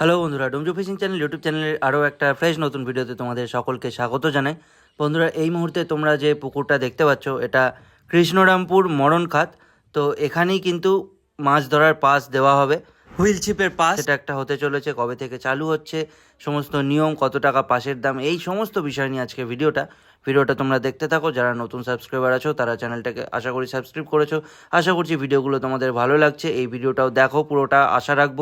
Hello বন্ধুরা ডোমজু fishing channel YouTube চ্যানেলের আরও একটা ফ্রেশ নতুন ভিডিওতে তোমাদের সকলকে স্বাগত জানাই। বন্ধুরা এই মুহূর্তে তোমরা যে পুকুরটা দেখতে পাচ্ছ এটা কৃষ্ণরামপুর মরণ খাত। তো এখানেই কিন্তু মাছ ধরার পাস দেওয়া হবে। হুইল চিপের পাস। এটা একটা হতে চলেছে কবে থেকে চালু হচ্ছে সমস্ত নিয়ম কত টাকা পাসের দাম এই সমস্ত বিষয় নিয়ে আজকে ভিডিওটা। ভিডিওটা তোমরা দেখতে থাকো, যারা নতুন সাবস্ক্রাইবার আছো, তারা চ্যানেলটাকে আশা করি সাবস্ক্রাইব করেছ। আশা করছি ভিডিওগুলো তোমাদের ভালো লাগছে। এই ভিডিওটাও দেখো, পুরোটা আশা রাখব।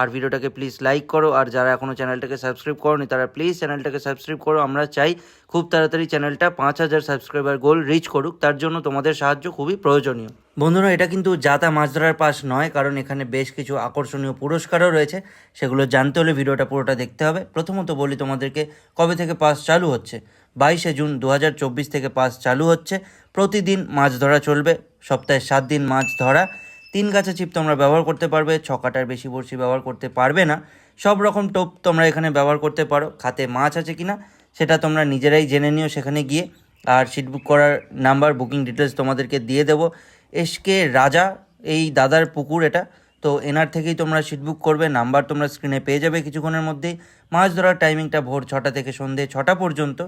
আর ভিডিওটাকে প্লিজ লাইক করো, আর যারা এখনও চ্যানেলটাকে সাবস্ক্রাইব করোনি, তারা প্লিজ চ্যানেলটাকে সাবস্ক্রাইব করো। আমরা চাই খুব তাড়াতাড়ি চ্যানেলটা পাঁচ হাজার সাবস্ক্রাইবার গোল রিচ করুক। তার জন্য তোমাদের সাহায্য খুবই প্রয়োজনীয়। বন্ধুরা, এটা কিন্তু যাতা মাছ ধরার পাস নয়, কারণ এখানে বেশ কিছু আকর্ষণীয় পুরস্কারও রয়েছে। সেগুলো জানতে হলে ভিডিওটা পুরোটা দেখতে হবে। প্রথমত বলি তোমাদেরকে, কবে থেকে পাস চালু হচ্ছে? বাইশে জুন দু হাজার চব্বিশ থেকে পাস চালু হচ্ছে। প্রতিদিন মাছ ধরা চলবে, সপ্তাহে সাত দিন মাছ ধরা। তিন গাছা চিপ তোমরা ব্যবহার করতে পারবে, ছ কাটার বেশি বড়শি ব্যবহার করতে পারবে না। সব রকম টোপ তোমরা এখানে ব্যবহার করতে পারো। খাতে মাছ আছে কিনা, সেটা তোমরা নিজেরাই জেনে নিও সেখানে গিয়ে। আর সিট বুক করার নাম্বার বুকিং ডিটেলস তোমাদেরকে দিয়ে দেবো। এসকে রাজা, এই দাদার পুকুর এটা। তো এনার থেকেই তোমরা সিট বুক করবে, নাম্বার তোমরা স্ক্রিনে পেয়ে যাবে কিছুক্ষণের মধ্যেই। মাছ ধরার টাইমিংটা ভোর ছটা থেকে সন্ধে ছটা পর্যন্ত।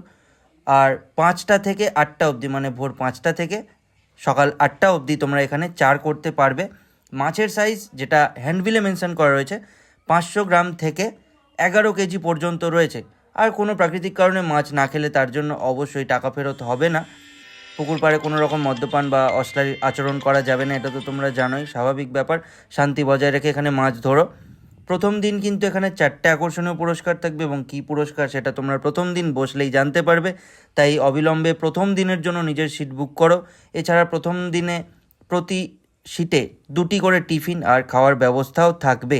আর পাঁচটা থেকে আটটা অবধি মানে ভোর পাঁচটা থেকে সকাল আটটা অবধি তোমরা এখানে চার করতে পারবে। মাছের সাইজ যেটা হ্যান্ডবিলে মেনশন করা রয়েছে, পাঁচশো গ্রাম থেকে এগারো কেজি পর্যন্ত রয়েছে। আর কোনো প্রাকৃতিক কারণে মাছ না খেলে তার জন্য অবশ্যই টাকা ফেরত হবে না। পুকুর পাড়ে কোনো রকম মদ্যপান বা অশ্লীল আচরণ করা যাবে না, এটা তো তোমরা জানোই, স্বাভাবিক ব্যাপার। শান্তি বজায় রেখে এখানে মাছ ধরো। প্রথম দিন কিন্তু এখানে চারটে আকর্ষণীয় পুরস্কার থাকবে এবং কী পুরস্কার সেটা তোমরা প্রথম দিন বসলেই জানতে পারবে। তাই অবিলম্বে প্রথম দিনের জন্য নিজের সিট বুক করো। এছাড়া প্রথম দিনে প্রতি সিটে দুটি করে টিফিন আর খাওয়ার ব্যবস্থাও থাকবে।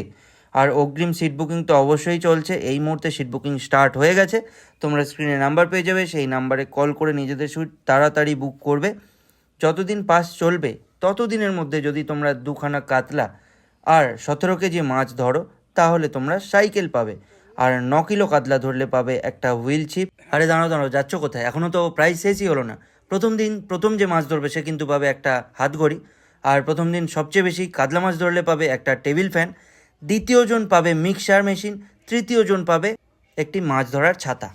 আর অগ্রিম সিট বুকিং তো অবশ্যই চলছে। এই মুহূর্তে সিট বুকিং স্টার্ট হয়ে গেছে। তোমরা স্ক্রিনে নাম্বার পেয়ে যাবে। সেই নাম্বারে কল করে নিজেদের সিট তাড়াতাড়ি বুক করবে। যতদিন পাস চলবে, ততদিনের মধ্যে যদি তোমরা দুখানা কাতলা আর সতেরো কেজি মাছ ধরো তাহলে তোমরা সাইকেল পাবে। আর ন কিলো কাতলা ধরলে পাবে একটা হুইল ছিপ আরে দাঁড়ো দাঁড়ো যাচ্ছ কোথায়? এখনও তো প্রাইস শেষই হলো না। প্রথম দিন, প্রথম যে মাছ ধরবে সে কিন্তু পাবে একটা হাতঘড়ি। আর প্রথম দিন সবচেয়ে বেশি কাতলা মাছ ধরলে পাবে একটা টেবিল ফ্যান। দ্বিতীয় জন পাবে মিক্সার মেশিন। তৃতীয় জন পাবে একটি মাছ ধরার ছাতা।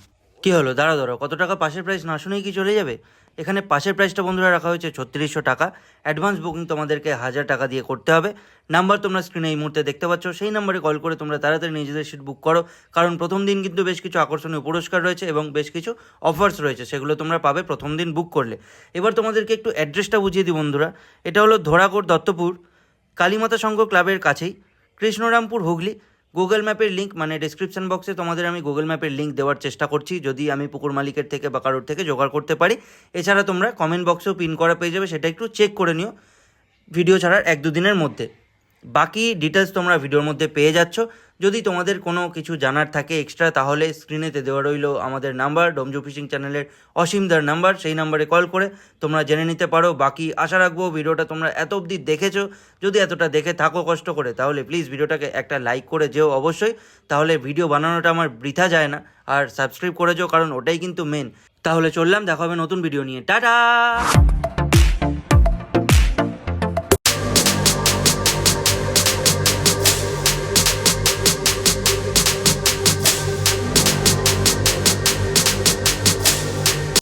কি হলো? দাঁড়া দাঁড়ো কত টাকা পাশের প্রাইস না শুনেই কি চলে যাবে? এখানে পাশের প্রাইসটা বন্ধুরা রাখা হয়েছে ছত্রিশশো টাকা। অ্যাডভান্স বুকিং তোমাদেরকে হাজার টাকা দিয়ে করতে হবে। নাম্বার তোমরা স্ক্রিনে এই মুহূর্তে দেখতে পাচ্ছ। সেই নাম্বারে কল করে তোমরা তাড়াতাড়ি নিজেদের সিট বুক করো। কারণ প্রথম দিন কিন্তু বেশ কিছু আকর্ষণীয় পুরস্কার রয়েছে এবং বেশ কিছু অফার্স রয়েছে। সেগুলো তোমরা পাবে প্রথম দিন বুক করলে। এবার তোমাদেরকে একটু অ্যাড্রেসটা বুঝিয়ে দিই বন্ধুরা। এটা হলো ধরাকোট দত্তপুর কালীমাতা সংঘ ক্লাবের কাছেই। কৃষ্ণরামপুর হুগলি। গুগল ম্যাপের লিঙ্ক মানে ডিসক্রিপশন বক্সে তোমাদের আমি গুগল ম্যাপের লিঙ্ক দেওয়ার চেষ্টা করছি, যদি আমি পুকুর মালিকের থেকে বা কারোর থেকে জোগাড় করতে পারি। এছাড়া তোমরা কমেন্ট বক্সেও পিন করা পেয়ে যাবে, সেটা একটু চেক করে নিও ভিডিও ছাড়ার এক দুদিনের মধ্যে। বাকি ডিটেলস তোমরা ভিডিওর মধ্যে পেয়ে যাচ্ছ। যদি তোমাদের কোনো কিছু জানার থাকে এক্সট্রা তাহলে স্ক্রিনেতে দেওয়া রইল আমাদের নাম্বার ডোমজু ফিশিং চ্যানেলের অসীমদার নাম্বার সেই নাম্বারে কল করে তোমরা জেনে নিতে পারো। বাকি আশা রাখব ভিডিওটা তোমরা এত অবধি দেখেছ। যদি এতটা দেখে থাকো কষ্ট করে, তাহলে প্লিজ ভিডিওটাকে একটা লাইক করে যেও অবশ্যই। তাহলে ভিডিও বানানোটা আমার বৃথা যায় না, আর সাবস্ক্রাইব করে যেও, কারণ ওটাই কিন্তু মেন তাহলে চললাম, দেখা হবে নতুন ভিডিও নিয়ে। টাটা!